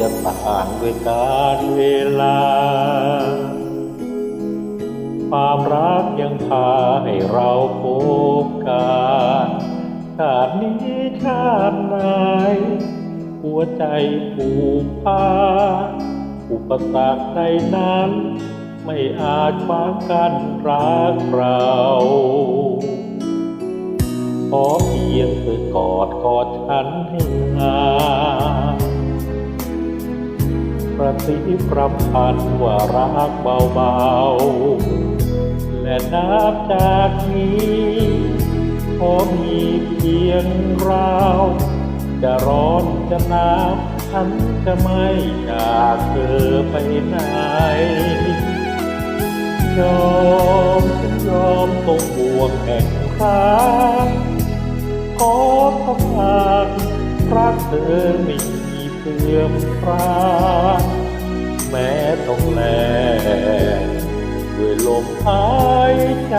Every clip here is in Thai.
จะผ่านด้วยการเวลา ความรักยังพาให้เราพบกันชาตินี้ชาติไหนหัวใจผูกพันอุปสรรคใดนั้น ไม่อาจขวางกันรักเราขอเพียงเธอกอดกอดฉันให้นาน ประสิพรำพันว่ารักเบาๆ และนับจากนี้ขอมีเพียงเรา จะร้อนจะหนาวฉันจะไม่จากเธอไปไหนยอมฉันยอมตกบ่วงแห่งรักขอทำงานรักเธอไม่มี เสื่อมครานแม้ต้องแลกด้วยลมหายใจ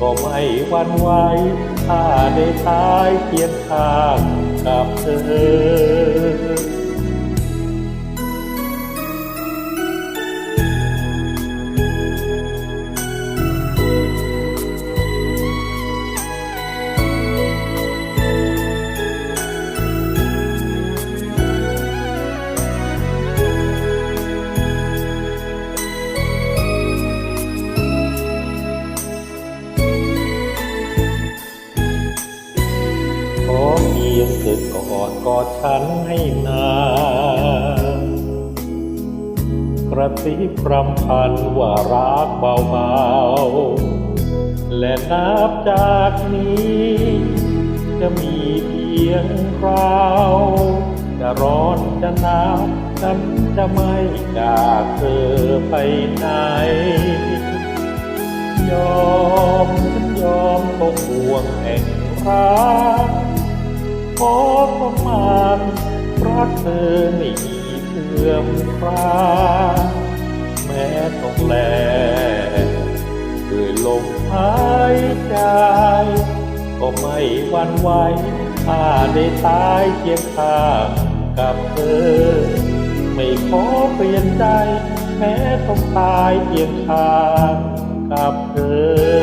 ก็ไม่หวันไหวถ้าได้ตายเคียงข้างกับเธอ เพียงเธอกอดกอดฉันให้นานกระซิบรำพันว่ารักเบาๆ และนับจากนี้ จะมีเพียงเราจะร้อนจะหนาวฉันจะไม่จากเธอไปไหน เธอไม่มีเสื่อมคลาแม้ต้องแลด้วยลมหายใจ ก็ไม่หวันไหวถ้าได้ตายเคียงข้างกับเธอ ไม่ขอเปลี่ยนใจ แม้ต้องตายเคียงข้างกับเธอ